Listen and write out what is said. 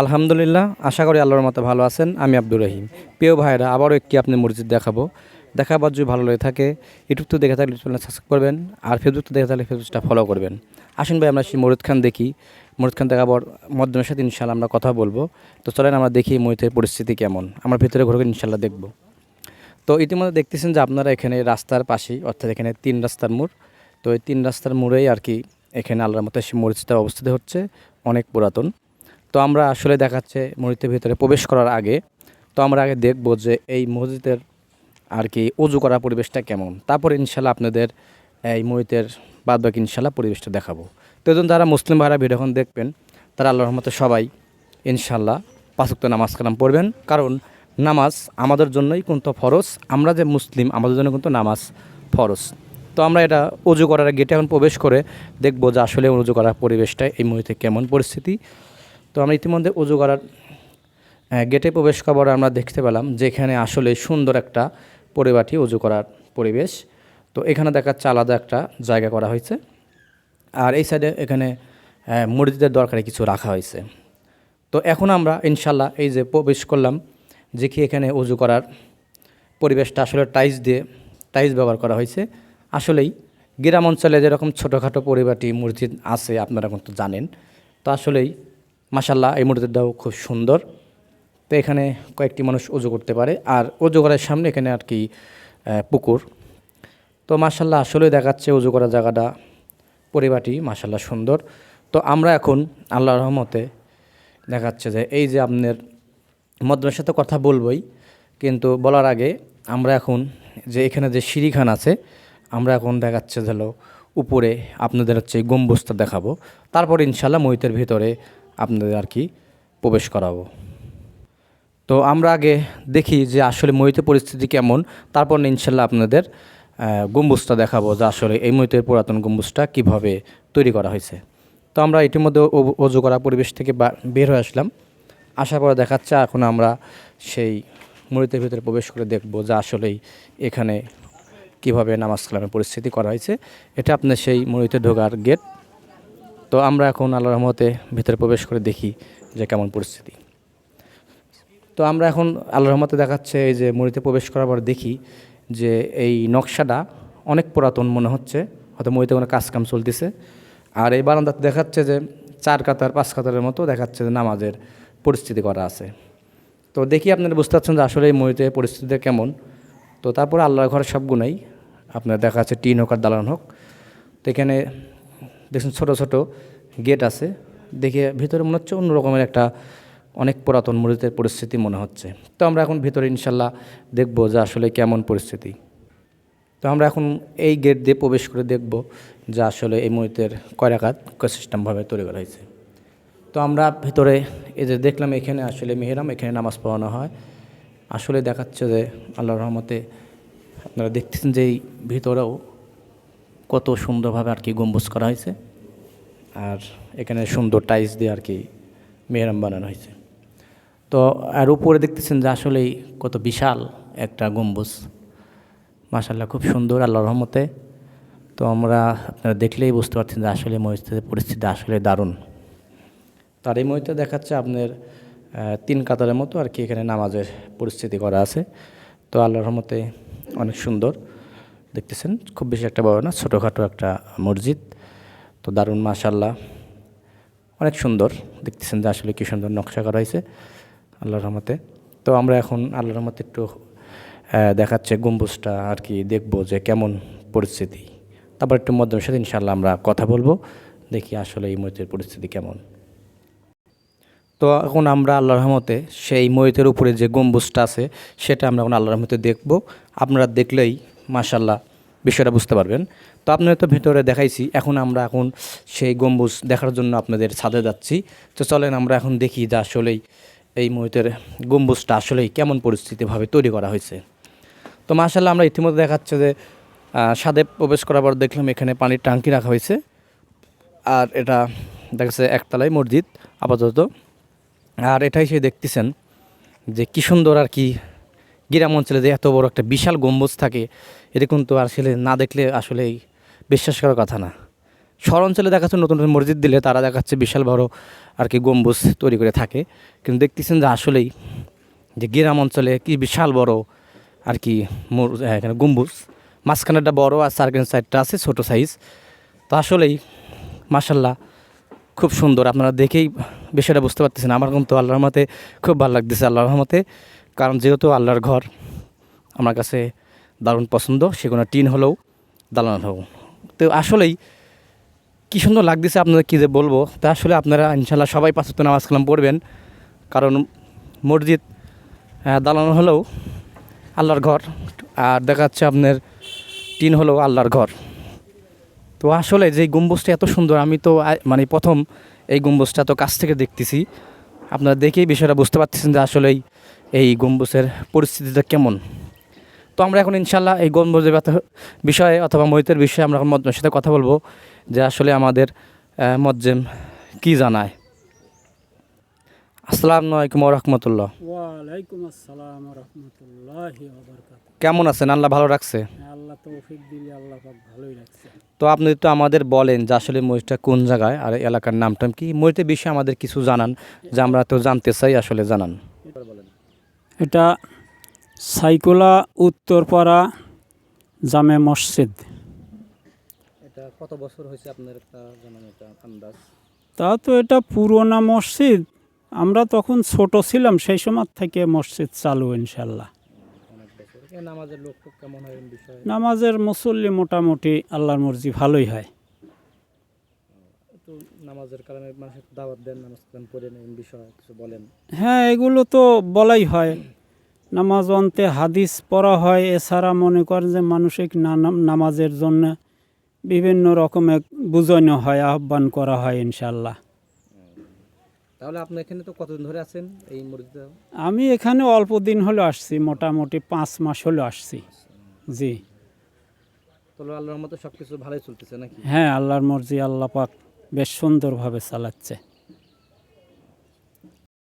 আলহামদুলিল্লাহ, আশা করি আল্লাহর মতো ভালো আছেন। আমি আব্দুর রহিম। প্রিয় ভাইরা আবারও একটি আপনি মসজিদ দেখাবো। দেখাবার যদি ভালো লেগে থাকে ইউটিউব তো দেখে থাকলে সাবস্ক্রাইব করবেন, আর ফেসবুক তো দেখে থাকলে ফেসবুকটা ফলো করবেন। আসুন ভাই, আমরা সেই মরুদ খান দেখি। মরুদ খান দেখাবার মাধ্যমের সাথে ইনশাল্লাহ আমরা কথা বলব। তো চলেন আমরা দেখি মরিদের পরিস্থিতি কেমন। আমরা ভিতরে ঘুরে ইনশাল্লাহ দেখব। তো ইতিমধ্যে দেখতেছেন যে আপনারা এখানে রাস্তার পাশেই, অর্থাৎ এখানে তিন রাস্তার মোড়। তো এই তিন রাস্তার মোড়েই আর কি এখানে আল্লাহর মতো সেই মরিচটা অবস্থিত হচ্ছে। অনেক পুরাতন। তো আমরা আসলে দেখাচ্ছে মসজিদের ভিতরে প্রবেশ করার আগে। তো আমরা আগে দেখব যে এই মসজিদের আর কি উজু করা পরিবেশটা কেমন। তারপর ইনশাল্লাহ আপনাদের এই মসজিদের বাদ বাকি ইনশাল্লাহ পরিবেশটা দেখাবো। তো এই যারা মুসলিম ভাইরা ভিডিওখন দেখবেন, তারা আল্লাহর রহমতে সবাই ইনশাল্লাহ পাঁচক্ত নামাজ কালাম পড়বেন। কারণ নামাজ আমাদের জন্যই কিন্তু ফরজ, আমরা যে মুসলিম আমাদের জন্য কিন্তু নামাজ ফরজ। তো আমরা এটা উজু করার গেটে এখন প্রবেশ করে দেখব যে আসলে উজু করার পরিবেশটা এই মুহূর্তে কেমন পরিস্থিতি। তো আমরা ইতিমধ্যে উজু করার গেটে প্রবেশ করার আমরা দেখতে পেলাম যেখানে আসলে সুন্দর একটা পরিবাটি উজু করার পরিবেশ। তো এখানে দেখাচ্ছে আলাদা একটা জায়গা করা হয়েছে। আর এই সাইডে এখানে মসজিদের দরকারে কিছু রাখা হয়েছে। তো এখন আমরা ইনশাল্লাহ এই যে প্রবেশ করলাম যে কি এখানে উজু করার পরিবেশটা আসলে টাইলস দিয়ে টাইলস ব্যবহার করা হয়েছে। আসলেই গ্রাম অঞ্চলে যেরকম ছোটোখাটো পরিবারটি মসজিদ আছে, আপনারা কিন্তু জানেন। তো আসলেই মাসাল্লাহ এই মসজিদটাও খুব সুন্দর। তো এখানে কয়েকটি মানুষ উজু করতে পারে। আর উজু করার সামনে এখানে আর কি পুকুর। তো মাসাল্লাহ আসলে দেখাচ্ছে উজু করার জায়গাটা। পরিবারটি মাসাল্লাহ সুন্দর। তো আমরা এখন আল্লাহর রহমতে দেখাচ্ছে যে, এই যে আপনার মদ্রের সাথে কথা বলবই, কিন্তু বলার আগে আমরা এখন যে এখানে যে সিঁড়িখান আছে, আমরা এখন দেখাচ্ছে হলো, উপরে আপনাদের হচ্ছে গম্বুজটা দেখাবো। তারপর ইনশাল্লাহ মহিতের ভিতরে আপনাদের আর কি প্রবেশ করাবো। তো আমরা আগে দেখি যে আসলে মহিতের পরিস্থিতি কেমন, তারপর ইনশাল্লাহ আপনাদের গম্বুজটা দেখাবো যে আসলে এই মহিতের পুরাতন গম্বুজটা কীভাবে তৈরি করা হয়েছে। তো আমরা ইতিমধ্যে অজু করা পরিবেশ থেকে বের হয়ে আসলাম। আসার পরে দেখাচ্ছে এখন আমরা সেই মরিতের ভিতরে প্রবেশ করে দেখব যে আসলেই এখানে কীভাবে নামাজ কালামের পরিস্থিতি করা হয়েছে। এটা আপনার সেই মরিতে ঢোকার গেট তো আমরা এখন আল্লাহ রহমতে ভিতরে প্রবেশ করে দেখি যে কেমন পরিস্থিতি। তো আমরা এখন আল্লাহ রহমতে দেখাচ্ছে এই যে মরিতে প্রবেশ করার পর দেখি যে এই নকশাটা অনেক পুরাতন মনে হচ্ছে, হয়তো মরিতে কোনো কাজকাম চলতেছে। আর এই বারান্দাতে দেখাচ্ছে যে চার কাতার, পাঁচ কাতারের মতো দেখাচ্ছে যে নামাজের পরিস্থিতি করা আছে। তো দেখি আপনারা বুঝতে পারছেন যে আসলে এই মরিতে পরিস্থিতিটা কেমন। তো তারপরে আল্লাহর ঘরের সব গুণাই আপনার দেখা যাচ্ছে টিন হোক আর দালান হোক। তো এখানে দেখছেন ছোটো ছোটো গেট আছে। দেখে ভিতরে মনে হচ্ছে অন্যরকমের একটা অনেক পুরাতন মসজিদের পরিস্থিতি মনে হচ্ছে। তো আমরা এখন ভিতরে ইনশাল্লাহ দেখব যে আসলে কেমন পরিস্থিতি। তো আমরা এখন এই গেট দিয়ে প্রবেশ করে দেখব যে আসলে এই মসজিদের কয় রাকাত কয় সিস্টেমভাবে তৈরি করা হয়েছে। তো আমরা ভিতরে এই যে দেখলাম এখানে আসলে মেহরাম, এখানে নামাজ পড়ানো হয়। আসলে দেখাচ্ছে যে আল্লাহর রহমতে আপনারা দেখতেছেন যে এই ভিতরেও কত সুন্দরভাবে আর কি গম্বুজ করা হয়েছে। আর এখানে সুন্দর টাইলস দিয়ে আর কি মেহরাম বানানো হয়েছে। তো আর উপরে দেখতেছেন যে আসলেই কত বিশাল একটা গম্বুজ। মাসাল্লাহ খুব সুন্দর আল্লাহ রহমতে। তো আমরা আপনারা দেখলেই বুঝতে পারছেন যে আসলে মসজিদের পরিস্থিতি আসলে দারুণ। তার এই মহিতে দেখাচ্ছে আপনার তিন কাতারের মতো আর কি এখানে নামাজের পরিস্থিতি করা আছে। তো আল্লাহর রহমতে অনেক সুন্দর। দেখতেছেন, খুব বেশি একটা বড় না, ছোটোখাটো একটা মসজিদ। তো দারুণ মাশাল্লাহ অনেক সুন্দর, দেখতেছেন যে আসলে কী সুন্দর নকশা করা হয়েছে, আল্লাহর রহমতে। তো আমরা এখন আল্লাহর রহমতে একটু দেখাচ্ছে গম্বুজটা আর কি, দেখব যে কেমন পরিস্থিতি। তারপর একটু মধ্যমের সাথে ইনশাল্লাহ আমরা কথা বলব, দেখি আসলে এই মসজিদের পরিস্থিতি কেমন। তো এখন আমরা আল্লাহ রহমতে সেই ময়তের উপরে যে গম্বুজটা আছে, সেটা আমরা এখন আল্লাহর রহমতে দেখব। আপনারা দেখলেই মাশাল্লাহ বিষয়টা বুঝতে পারবেন। তো আপনাদের তো ভিতরে দেখাইছি, এখন আমরা এখন সেই গম্বুজ দেখার জন্য আপনাদের ছাদে যাচ্ছি। তো চলেন আমরা এখন দেখি যে আসলেই এই ময়তের গম্বুজটা আসলেই কেমন পরিস্থিতিভাবে তৈরি করা হয়েছে। তো মাশাল্লাহ আমরা ইতিমধ্যে দেখাচ্ছে যে ছাদে প্রবেশ করার পর দেখলাম এখানে পানির ট্যাঙ্কি রাখা হয়েছে। আর এটা দেখাচ্ছে একতলায় মসজিদ, আপাতত। আর এটাই সে দেখতেছেন যে কী সুন্দর আর কি গ্রাম অঞ্চলে যে এত বড় একটা বিশাল গম্বুজ থাকে এরকম তো আসলে না দেখলে আসলেই বিশ্বাস করার কথা না। শহর অঞ্চলে দেখাচ্ছে নতুন নতুন মসজিদ দিলে তারা দেখাচ্ছে বিশাল বড় আর কি গম্বুজ তৈরি করে থাকে। কিন্তু দেখতেছেন যে আসলেই যে গ্রাম অঞ্চলে কি বিশাল বড় আর কি এখানে গম্বুজ। মাঝখানেরটা বড় আর সার্কেল সাইডটা আছে ছোটো সাইজ। তো আসলেই মাসাল্লাহ খুব সুন্দর। আপনারা দেখেই বিষয়টা বুঝতে পারতেছেন। আমার কিন্তু আল্লাহর মতে খুব ভালো লাগতেছে, আল্লাহর রহমতে। কারণ যেহেতু আল্লাহর ঘর, আমার কাছে দারুণ পছন্দ সে কোনো টিন হলেও দালান হোক তো আসলেই কী সুন্দর লাগতেছে আপনাদের কী যে বলব। তা আসলে আপনারা ইনশাল্লাহ সবাই পাঁচত্ব নামাজ কালাম পড়বেন। কারণ মসজিদ দালান হলেও আল্লাহর ঘর, আর দেখা যাচ্ছে আপনার টিন হলেও আল্লাহর ঘর। তো আসলে যে গম্বুজটা এত সুন্দর, আমি তো মানে প্রথম এই গম্বুজটা তো কাছ থেকে দেখতেছি। আপনারা দেখেই বিষয়টা বুঝতে পারতেছেন যে আসলেই এই গম্বুজের পরিস্থিতিটা কেমন। তো আমরা এখন ইনশাল্লাহ এই গম্বুজের বিষয়ে অথবা মহিতের বিষয়ে আমরা এখন মজ্জেমের সাথে কথা বলব যে আসলে আমাদের মজ্জেম কি জানায়। আসসালামু আলাইকুম রহমতুল্লাহ। ওয়ালাইকুম আসসালাম রহমতুল্লাহি কেমন আছেন? আল্লাহ ভালো রাখছে? আল্লাহ তৌফিক দিলে আল্লাহ পাক ভালোই রাখছে। তো আপনি তো আমাদের বলেন যে আসলে মরিচটা কোন জায়গায় আর এলাকার নামটা কি? মরিচের বিষয়ে আমাদের কিছু জানান যে আমরা তো জানতে চাই আসলে জানান। এটা সাইকুলা উত্তরপাড়া জামে মসজিদ। এটা কত বছর হয়েছে আপনার একটা জানান এটা আন্দাজ? তা তো এটা পুরোনা মসজিদ আমরা তখন ছোট ছিলাম সেই সময় থেকে মসজিদ চালু ইনশাল্লাহ নামাজের মুসল্লি মোটামুটি আল্লাহর মর্জি ভালোই হয়। হ্যাঁ এগুলো তো বলাই হয়। নামাজ অন্তে হাদিস পড়া হয় এছাড়া মনে করেন যে মানসিক নামাজের জন্য বিভিন্ন রকমের বুঝানো হয় আহ্বান করা হয় ইনশাল্লাহ তাহলে আপনি এখানে তো কতদিন ধরে আছেন এই মুরগিটা আমি এখানে অল্প দিন হলো আসছি মোটামুটি পাঁচ মাস হলো আসছি। জি। তাহলে আল্লাহর মতো সব কিছু ভালোই চলতেছে নাকি? হ্যাঁ আল্লাহর মর্জি আল্লাহ পাক বেশ সুন্দরভাবে চালাচ্ছে।